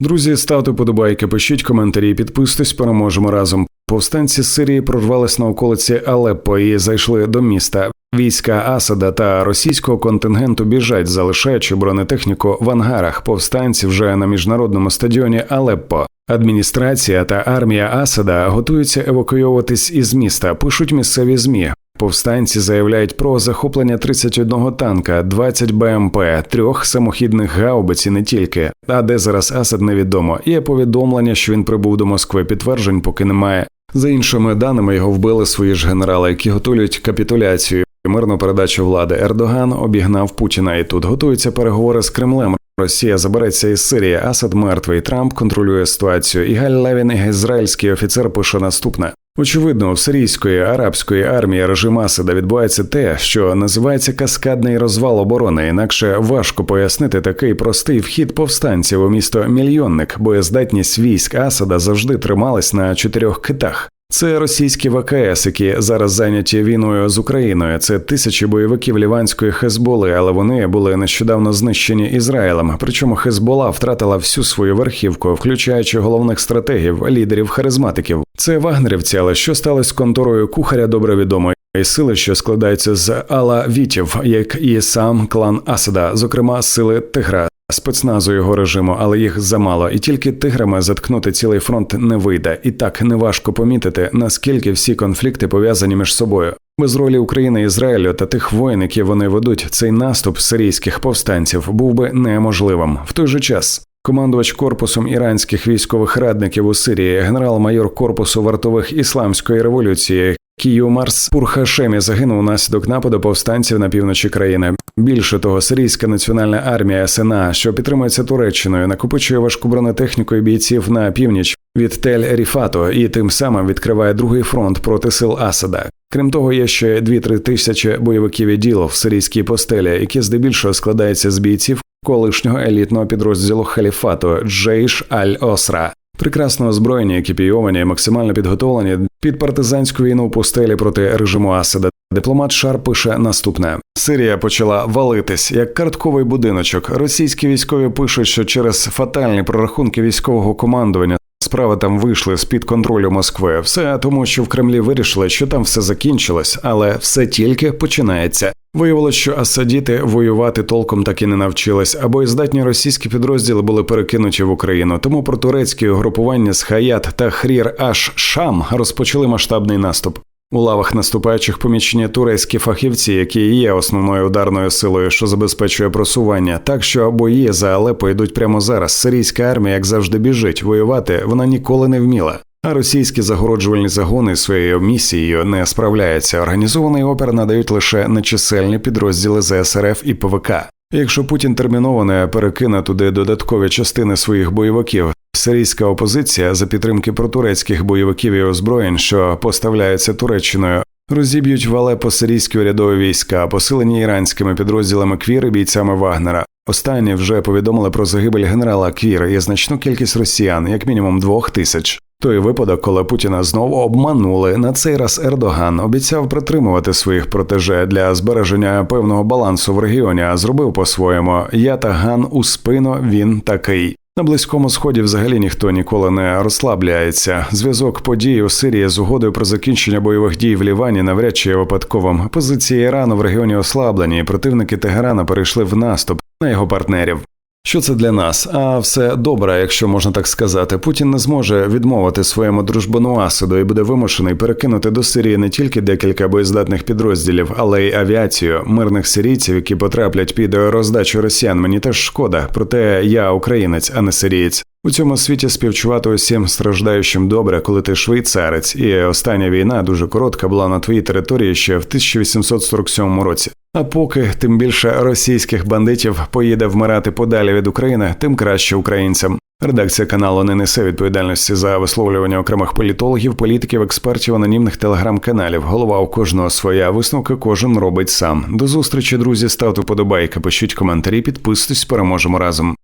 Друзі, ставте подобайки, пишіть коментарі, підписуйтесь, переможемо разом. Повстанці з Сирії прорвались на околиці Алеппо і зайшли до міста. Війська Асада та російського контингенту біжать, залишаючи бронетехніку в ангарах. Повстанці вже на міжнародному стадіоні Алеппо. Адміністрація та армія Асада готуються евакуйовуватись із міста. Пишуть місцеві змі. Повстанці заявляють про захоплення 31 танка, 20 БМП, трьох самохідних гаубиць і не тільки. А де зараз Асад невідомо. Є повідомлення, що він прибув до Москви. Підтверджень поки немає. За іншими даними його вбили свої ж генерали, які готують капітуляцію. Мирну передачу влади Ердоган обігнав Путіна, і тут готуються переговори з Кремлем. Росія забереться із Сирії. Асад мертвий. Трамп контролює ситуацію. І Галь Левін, ізраїльський офіцер, пише наступне. Очевидно, в сирійської арабської армії режим Асада відбувається те, що називається каскадний розвал оборони. Інакше важко пояснити такий простий вхід повстанців у місто мільйонник, боєздатність військ Асада завжди трималась на чотирьох китах. Це російські ВКС, які зараз зайняті війною з Україною. Це тисячі бойовиків ліванської Хезболи, але вони були нещодавно знищені Ізраїлем. Причому Хезбола втратила всю свою верхівку, включаючи головних стратегів, лідерів харизматиків. Це вагнерівці, але що сталося з конторою кухаря, добре відомо. І сили, що складаються з алавітів, як і сам клан Асада, зокрема сили Тигра, спецназу його режиму, але їх замало, і тільки тиграми заткнути цілий фронт не вийде. І так неважко помітити, наскільки всі конфлікти пов'язані між собою. Без ролі України, Ізраїлю та тих воїн, які вони ведуть, цей наступ сирійських повстанців був би неможливим в той же час. Командувач корпусом іранських військових радників у Сирії, генерал-майор корпусу вартових ісламської революції Кіюмарс Пурхашемі загинув унаслідок нападу повстанців на півночі країни. Більше того, сирійська національна армія СНА, що підтримується Туреччиною, накопичує важку бронетехніку і бійців на північ від Тель Ріфату і тим самим відкриває другий фронт проти сил Асада. Крім того, є ще 2-3 тисячі бойовиків і діл в сирійській постелі, які здебільшого складаються з бійців колишнього елітного підрозділу халіфату Джейш Аль-Осра. Прекрасно озброєні, екіпійовані, максимально підготовлені під партизанську війну в пустелі проти режиму Асада. Дипломат Шар пише наступне: Сирія почала валитись як картковий будиночок. Російські військові пишуть, що через фатальні прорахунки військового командування справи там вийшли з під контролю Москви. Все тому, що в Кремлі вирішили, що там все закінчилось, але все тільки починається. Виявилось, що асадіти воювати толком так і не навчились, або й здатні російські підрозділи були перекинуті в Україну. Тому протурецькі угрупування з Хаят та Хрір аш Шам розпочали масштабний наступ. У лавах наступаючих помічені турецькі фахівці, які є основною ударною силою, що забезпечує просування, так що бої за Алепо йдуть прямо зараз. Сирійська армія, як завжди, біжить воювати, вона ніколи не вміла. А російські загороджувальні загони своєю місією не справляються. Організований опір надають лише нечисельні підрозділи ЗСРФ і ПВК. Якщо Путін терміново не перекине туди додаткові частини своїх бойовиків, сирійська опозиція за підтримки протурецьких бойовиків і озброєнь, що поставляються Туреччиною, розіб'ють в Алепо сирійські урядові війська, посилені іранськими підрозділами Квір і бійцями Вагнера. Останні вже повідомили про загибель генерала Квір і значну кількість росіян, як мінімум двох тисяч. Той випадок, коли Путіна знову обманули, на цей раз Ердоган обіцяв притримувати своїх протеже для збереження певного балансу в регіоні, а зробив по-своєму я та Ган у спину він такий. На близькому сході взагалі ніхто ніколи не розслабляється. Зв'язок подій у Сирії з угодою про закінчення бойових дій в Лівані навряд чи є випадковим. Позиції Ірану в регіоні ослаблені, і противники Тегерана перейшли в наступ на його партнерів. Що це для нас? А все добре, якщо можна так сказати. Путін не зможе відмовити своєму дружбану Асаду і буде вимушений перекинути до Сирії не тільки декілька боєздатних підрозділів, але й авіацію мирних сирійців, які потраплять під роздачу росіян. Мені теж шкода. Проте я українець, а не сирієць. У цьому світі співчувати усім страждаючим добре, коли ти швейцарець, і остання війна дуже коротка була на твоїй території ще в 1847 році. А поки тим більше російських бандитів поїде вмирати подалі від України, тим краще українцям. Редакція каналу не несе відповідальності за висловлювання окремих політологів, політиків, експертів, анонімних телеграм-каналів. Голова у кожного своя висновки кожен робить сам. До зустрічі, друзі. Ставте подобайки, пишіть коментарі, підписуйтесь, переможемо разом.